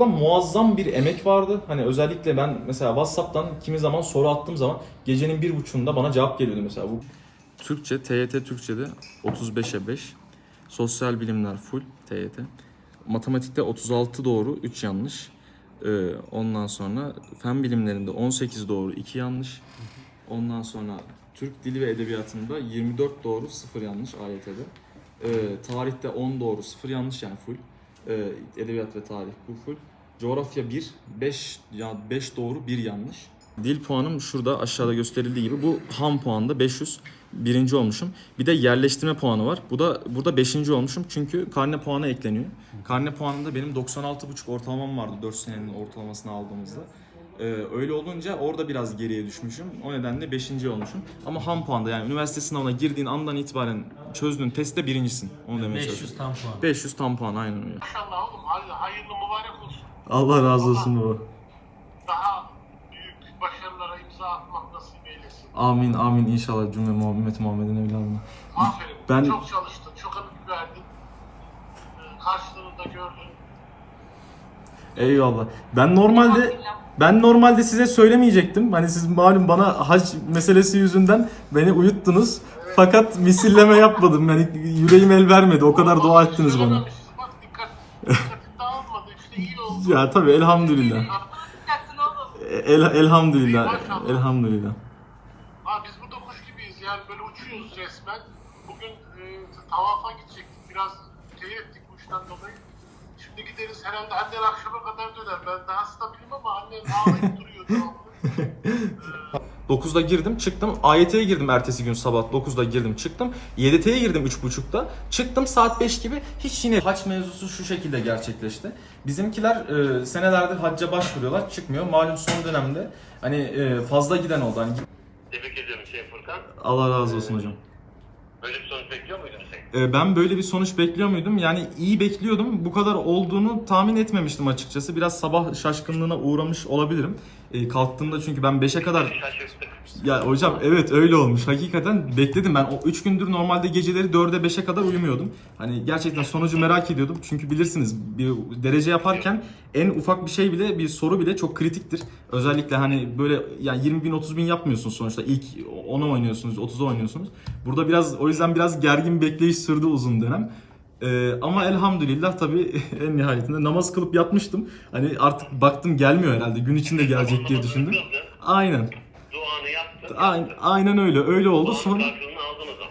burada muazzam bir emek vardı. Hani özellikle ben mesela WhatsApp'tan kimi zaman soru attığım zaman gecenin bir buçuğunda bana cevap geliyordu mesela. Bu Türkçe, TYT Türkçe'de 35'e 5. Sosyal bilimler full TYT. Matematikte 36 doğru, 3 yanlış. Ee, ondan sonra fen bilimlerinde 18 doğru, 2 yanlış. Ondan sonra Türk dili ve edebiyatında 24 doğru, 0 yanlış AYT'de. Ee, tarihte 10 doğru, 0 yanlış yani full. Ee, edebiyat ve tarih bu full. Coğrafya 1, 5 ya 5 doğru, 1 yanlış. Dil puanım şurada aşağıda gösterildiği gibi bu ham puanda 500 birinci olmuşum. Bir de yerleştirme puanı var. Bu da burada 5. olmuşum çünkü karne puanı ekleniyor. Karne puanında benim 96,5 ortalamam vardı 4 senenin ortalamasını aldığımızda. Ee, öyle olunca orada biraz geriye düşmüşüm. O nedenle 5. olmuşum. Ama ham puanda yani üniversite sınavına girdiğin andan itibaren çözdüğün testte birincisin. Onu demeye 500 çalışıyorum. tam puan. 500 tam puan aynen öyle. İnşallah oğlum hayırlı. Allah razı olsun baba. Daha büyük başarılara imza atmak nasip eylesin. Amin amin inşallah cümle Muhammed Muhammed'in evladına. Aferin. Ben- Çok çalıştın, çok emek verdin. Ee, Karşılığını da gördün. Eyvallah. Ben normalde ben normalde size söylemeyecektim. Hani siz malum bana hac meselesi yüzünden beni uyuttunuz. Fakat misilleme yapmadım. Yani yüreğim el vermedi. O kadar dua ettiniz bana. İyi oldu. Ya tabii elhamdülillah. El, elhamdülillah. Elhamdülillah. Ha biz burada kuş gibiyiz yani böyle uçuyoruz resmen. Bugün e, tavafa gidecektik biraz teyir ettik kuştan dolayı. Şimdi gideriz herhalde annen akşama kadar döner. Ben daha stabilim ama annem ağlayıp duruyor devamlı. 9'da girdim çıktım. AYT'ye girdim ertesi gün sabah 9'da girdim çıktım. YDT'ye girdim 3.30'da. Çıktım saat 5 gibi. Hiç yine haç mevzusu şu şekilde gerçekleşti. Bizimkiler e, senelerdir hacca başvuruyorlar çıkmıyor. Malum son dönemde hani e, fazla giden oldu. Hani Tebrik ediyorum Hüseyin Furkan. Allah razı olsun hocam. Böyle bir sonuç bekliyor muydun sen? Ee, Ben böyle bir sonuç bekliyor muydum? Yani iyi bekliyordum. Bu kadar olduğunu tahmin etmemiştim açıkçası. Biraz sabah şaşkınlığına uğramış olabilirim. Ee, kalktığımda çünkü ben 5'e kadar... Ya hocam evet öyle olmuş. Hakikaten bekledim. Ben o 3 gündür normalde geceleri 4'e 5'e kadar uyumuyordum. Hani gerçekten sonucu merak ediyordum. Çünkü bilirsiniz bir derece yaparken en ufak bir şey bile bir soru bile çok kritiktir. Özellikle hani böyle yani 20 bin 30 bin yapmıyorsunuz sonuçta. İlk 10'a oynuyorsunuz 30'a oynuyorsunuz. Burada biraz o yüzden biraz gergin bekleyiş sürdü uzun dönem. Ee, ama elhamdülillah tabii en nihayetinde namaz kılıp yatmıştım. Hani artık baktım gelmiyor herhalde. Gün içinde gelecek diye düşündüm. Aynen. Duanı yaptın. Aynen, aynen öyle. Öyle oldu. Sonra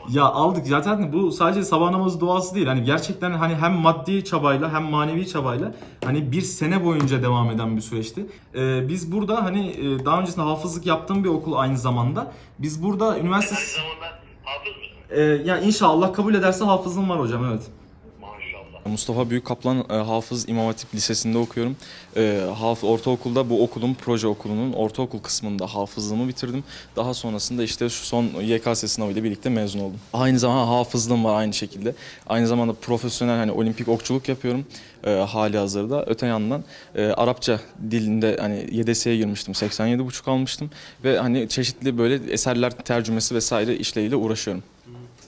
ya aldık zaten bu sadece sabah namazı duası değil. Hani gerçekten hani hem maddi çabayla hem manevi çabayla hani bir sene boyunca devam eden bir süreçti. Ee, biz burada hani e, daha öncesinde hafızlık yaptığım bir okul aynı zamanda. Biz burada üniversite Aynı zamanda hafız mısın? e, ya inşallah kabul ederse hafızlığım var hocam evet. Mustafa Büyükkaplan e, Hafız İmam Hatip Lisesi'nde okuyorum. E, ortaokulda bu okulun proje okulunun ortaokul kısmında hafızlığımı bitirdim. Daha sonrasında işte şu son YKS sınavıyla birlikte mezun oldum. Aynı zamanda hafızlığım var aynı şekilde. Aynı zamanda profesyonel hani olimpik okçuluk yapıyorum e, hali hazırda. Öte yandan e, Arapça dilinde hani YDS'ye girmiştim. 87,5 almıştım ve hani çeşitli böyle eserler tercümesi vesaire işleriyle uğraşıyorum.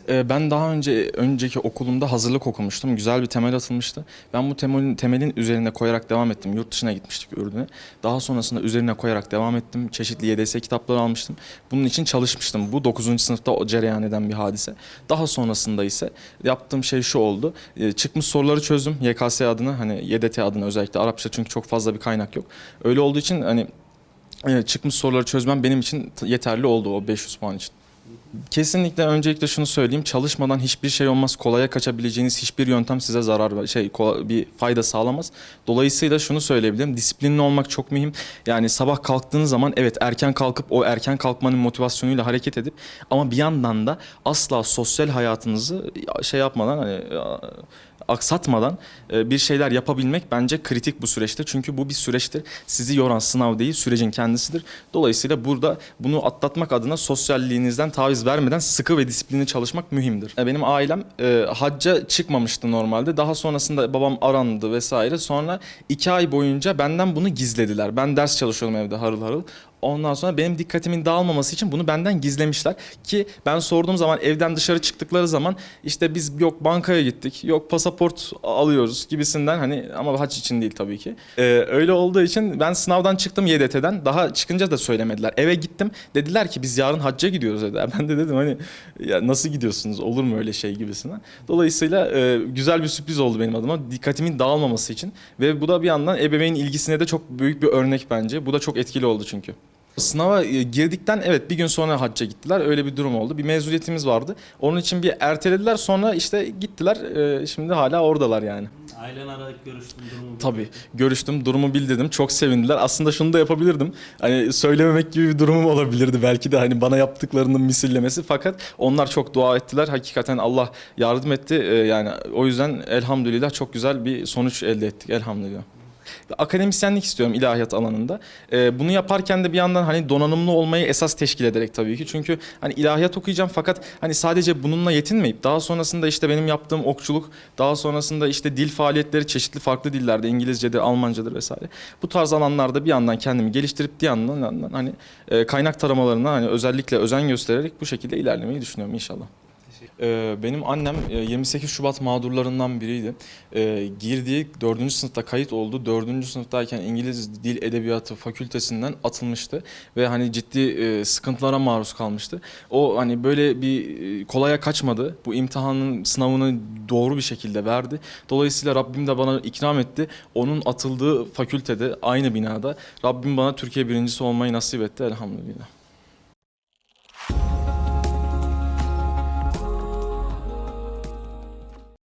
Ee, Ben daha önce önceki okulumda hazırlık okumuştum. Güzel bir temel atılmıştı. Ben bu temelin, temelin üzerine koyarak devam ettim. Yurt dışına gitmiştik Ürdün'e. Daha sonrasında üzerine koyarak devam ettim. Çeşitli YDS kitapları almıştım. Bunun için çalışmıştım. Bu 9. sınıfta cereyan eden bir hadise. Daha sonrasında ise yaptığım şey şu oldu. Ee, Çıkmış soruları çözdüm. YKS adına hani YDT adına özellikle Arapça çünkü çok fazla bir kaynak yok. Öyle olduğu için hani e, çıkmış soruları çözmem benim için yeterli oldu o 500 puan için. Kesinlikle öncelikle şunu söyleyeyim. Çalışmadan hiçbir şey olmaz. Kolaya kaçabileceğiniz hiçbir yöntem size zarar şey bir fayda sağlamaz. Dolayısıyla şunu söyleyebilirim. Disiplinli olmak çok mühim. Yani sabah kalktığınız zaman evet erken kalkıp o erken kalkmanın motivasyonuyla hareket edip ama bir yandan da asla sosyal hayatınızı şey yapmadan hani aksatmadan e, bir şeyler yapabilmek bence kritik bu süreçte. Çünkü bu bir süreçtir. Sizi yoran sınav değil, sürecin kendisidir. Dolayısıyla burada bunu atlatmak adına sosyalliğinizden taviz vermeden sıkı ve disiplinli çalışmak mühimdir. E, Benim ailem e, hacca çıkmamıştı normalde. Daha sonrasında babam arandı vesaire. Sonra iki ay boyunca benden bunu gizlediler. Ben ders çalışıyordum evde harıl harıl. Ondan sonra benim dikkatimin dağılmaması için bunu benden gizlemişler. Ki ben sorduğum zaman evden dışarı çıktıkları zaman işte biz yok bankaya gittik, yok pasaport alıyoruz gibisinden hani ama haç için değil tabii ki. Ee, öyle olduğu için ben sınavdan çıktım YDT'den. Daha çıkınca da söylemediler. Eve gittim. Dediler ki biz yarın hacca gidiyoruz dediler. Ben de dedim hani ya nasıl gidiyorsunuz olur mu öyle şey gibisinden. Dolayısıyla e, güzel bir sürpriz oldu benim adıma. Dikkatimin dağılmaması için. Ve bu da bir yandan ebeveyn ilgisine de çok büyük bir örnek bence. Bu da çok etkili oldu çünkü. Sınava e, girdikten evet bir gün sonra hacca gittiler. Öyle bir durum oldu. Bir mezuniyetimiz vardı. Onun için bir ertelediler. Sonra işte gittiler. E, Şimdi hala oradalar yani. Ailen aradık görüştüm durumu. Tabii görüştüm, durumu bildirdim. Çok sevindiler. Aslında şunu da yapabilirdim. Hani söylememek gibi bir durumum olabilirdi belki de hani bana yaptıklarının misillemesi. Fakat onlar çok dua ettiler. Hakikaten Allah yardım etti. Ee, yani o yüzden elhamdülillah çok güzel bir sonuç elde ettik elhamdülillah. Akademisyenlik istiyorum ilahiyat alanında. Ee, bunu yaparken de bir yandan hani donanımlı olmayı esas teşkil ederek tabii ki. Çünkü hani ilahiyat okuyacağım fakat hani sadece bununla yetinmeyip daha sonrasında işte benim yaptığım okçuluk, daha sonrasında işte dil faaliyetleri çeşitli farklı dillerde İngilizcedir, Almancadır vesaire. Bu tarz alanlarda bir yandan kendimi geliştirip bir yandan, yandan hani e, kaynak taramalarına hani özellikle özen göstererek bu şekilde ilerlemeyi düşünüyorum inşallah. Ee, Benim annem e, 28 Şubat mağdurlarından biriydi. Ee, Girdiği 4. sınıfta kayıt oldu. 4. sınıftayken İngiliz Dil Edebiyatı Fakültesinden atılmıştı. Ve hani ciddi e, sıkıntılara maruz kalmıştı. O hani böyle bir e, kolaya kaçmadı. Bu imtihanın sınavını doğru bir şekilde verdi. Dolayısıyla Rabbim de bana ikram etti. Onun atıldığı fakültede aynı binada Rabbim bana Türkiye birincisi olmayı nasip etti elhamdülillah.